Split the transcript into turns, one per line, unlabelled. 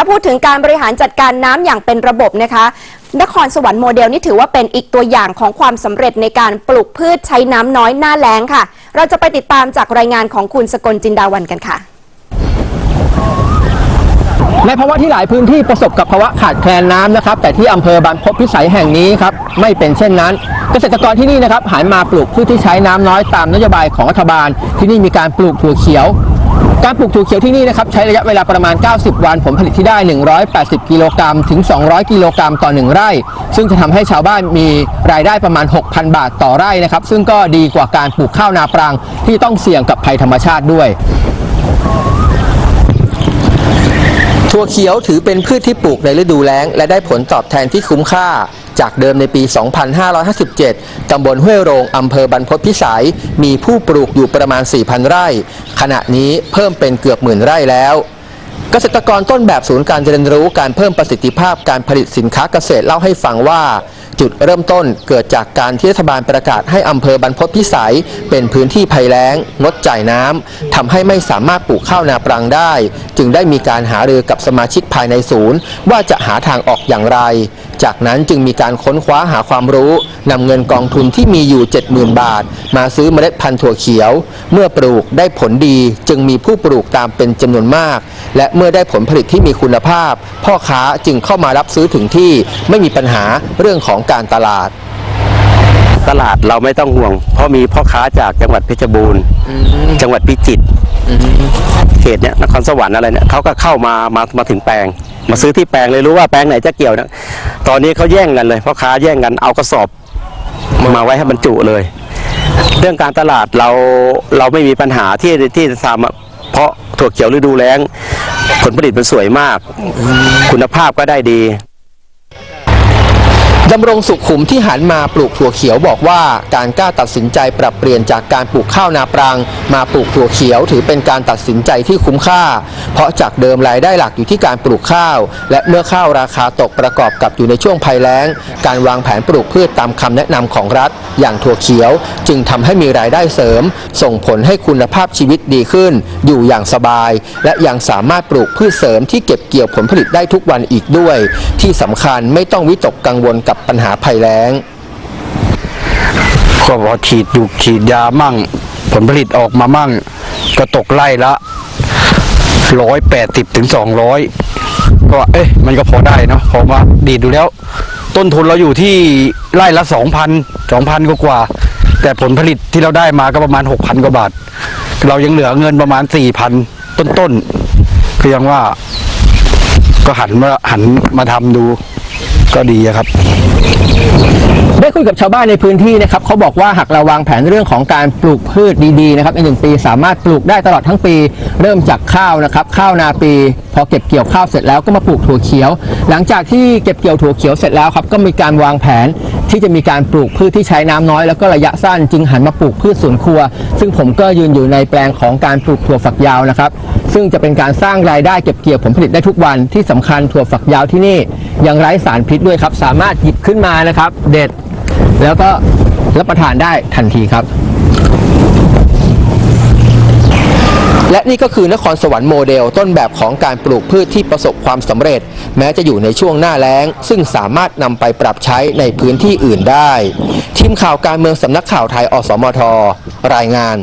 ถ้าพูดถึงการบริหารจัดการน้ำอย่างเป็นระบบนะคะ นครสวรรค์โมเดลนี่ถือว่าเป็นอีกตัวอย่างของความสำเร็จในการปลูกพืชใช้น้ำน้อยหน้าแล้งค่ะ เราจะไปติดตามจากรายงานของคุณสกลจินดาวันกันค่ะ
ในภาวะที่หลายพื้นที่ประสบกับภาวะขาดแคลนน้ำนะครับ แต่ที่อำเภอบรรพตพิสัยแห่งนี้ครับไม่เป็นเช่นนั้น เกษตรกรที่นี่นะครับหันมาปลูกพืชที่ใช้น้ำน้อยตามนโยบายของรัฐบาล ที่นี่มีการปลูกถั่วเขียว การปลูกถั่วเขียวที่นี่นะครับใช้ระยะเวลาประมาณ 90 วันผลผลิตที่ได้ 180 กิโลกรัมถึง 200 กิโลกรัมต่อ 1 ไร่ ซึ่งจะทำให้ชาวบ้านมีรายได้ประมาณ 6,000 บาทต่อไร่นะครับ ซึ่งก็ดีกว่าการปลูกข้าวนาปรังที่ต้องเสี่ยงกับภัยธรรมชาติด้วยถั่วเขียวถือเป็นพืชที่ปลูกในฤดูแล้ง และได้ผลตอบแทนที่คุ้มค่า จากเดิมในปี 2557 ตำบลห้วยโรงอำเภอบรรพตพิสัย มีผู้ปลูกอยู่ประมาณ 4,000 ไร่ ขณะนี้เพิ่มเป็นเกือบหมื่นไร่แล้วเกษตรกรต้นแบบศูนย์การเรียนรู้การเพิ่มประสิทธิภาพการผลิตสินค้าเกษตรเล่าให้ฟังว่า จุดเริ่มต้นเกิดจากการที่รัฐบาลประกาศให้อำเภอบรรพตพิสัย เป็นพื้นที่ภัยแล้ง งดจ่ายน้ำทำให้ไม่สามารถปลูกข้าวนาปรังได้ จึงได้มีการหารือกับสมาชิกภายในศูนย์ ว่าจะหาทางออกอย่างไร จากนั้นจึงมีการค้นคว้าหาความรู้นำเงินกองทุนที่มีอยู่ 70,000 บาท มาซื้อเมล็ดพันธุ์ถั่วเขียว เมื่อปลูกได้ผลดีจึงมีผู้ปลูกตามเป็นจำนวนมาก และเมื่อได้ผลผลิตที่มีคุณภาพ พ่อค้าจึงเข้ามารับซื้อถึงที่ไม่มีปัญหาเรื่องของการตลาด
ตลาดเราไม่ต้องห่วง เพราะมีพ่อค้าจากจังหวัดเพชรบูรณ์จังหวัดพิจิตรเขตเนี้ยนครสวรรค์อะไรเนี่ยเขาก็เข้ามามามาถึงแปลง มาซื้อที่แปลงเลยรู้ว่าแปลงไหนจะเกี่ยวนะตอนนี้เขาแย่งกันเลยพ่อค้าแย่งกันเอากระสอบมาไว้ให้บรรจุเลย เรื่องการตลาดเราเราไม่มีปัญหาที่ที่จะทำอะเพราะถั่วเขียวฤดูแล้ง ผลผลิตมันสวยมาก คุณภาพก็ได้ดี
ดำรงสุขขุมที่หันมาปลูกถั่วเขียวบอกว่าการกล้าตัดสินใจปรับเปลี่ยนจากการปลูกข้าวนาปรัง มาปลูกถั่วเขียวถือเป็นการตัดสินใจที่คุ้มค่า เพราะจากเดิมรายได้หลักอยู่ที่การปลูกข้าว และเมื่อข้าวราคาตกประกอบกับอยู่ในช่วงภัยแล้ง การวางแผนปลูกพืชตามคำแนะนำของรัฐ อย่างถั่วเขียว จึงทำให้มีรายได้เสริม ส่งผลให้คุณภาพชีวิตดีขึ้น อยู่อย่างสบาย และยังสามารถปลูกพืชเสริมที่เก็บเกี่ยวผลผลิตได้ทุกวันอีกด้วย ที่สำคัญไม่ต้องวิตกกังวลกับปัญหาภัยแล้ง
ก็พอฉีดดูฉีดยามั่ง ผลผลิตออกมามั่ง ก็ตกไล่ละร้อยแปดสิบถึงสองร้อยก็เอ๊ะมันก็พอได้เนาะพอมาดีดดูแล้ว ต้นทุนเราอยู่ที่ไร่ละสองพันสองพันกว่า แต่ผลผลิตที่เราได้มาก็ประมาณหกพันกว่าบาท เรายังเหลือเงินประมาณสี่พันต้นๆก็ยังว่าก็หันมาหันมาทำดู ก็ดีครับ
ได้คุยกับชาวบ้านในพื้นที่นะครับเขาบอกว่าหากเราวางแผนเรื่องของการปลูกพืชดีๆนะครับในหนึ่งปีสามารถปลูกได้ตลอดทั้งปี เริ่มจากข้าวนะครับ ข้าวนาปี พอเก็บเกี่ยวข้าวเสร็จแล้วก็มาปลูกถั่วเขียว หลังจากที่เก็บเกี่ยวถั่วเขียวเสร็จแล้วครับก็มีการวางแผนที่จะมีการปลูกพืชที่ใช้น้ำน้อยแล้วก็ระยะสั้นจึงหันมาปลูกพืชสวนครัว ซึ่งผมก็ยืนอยู่ในแปลงของการปลูกถั่วฝักยาวนะครับ ซึ่งจะเป็นการสร้างรายได้เก็บเกี่ยวผลผลิตได้ทุกวันที่สำคัญถั่วฝักยาวที่นี่ ยังไร้สารพิษด้วยครับ สามารถหยิบขึ้นมานะครับ เด็ดแล้วก็รับประทานได้ทันทีครับ และนี่ก็คือนครสวรรค์โมเดลต้นแบบของการปลูกพืชที่ประสบความสำเร็จ แม้จะอยู่ในช่วงหน้าแล้ง ซึ่งสามารถนำไปปรับใช้ในพื้นที่อื่นได้ ทีมข่าวการเมืองสำนักข่าวไทยอสมท รายงาน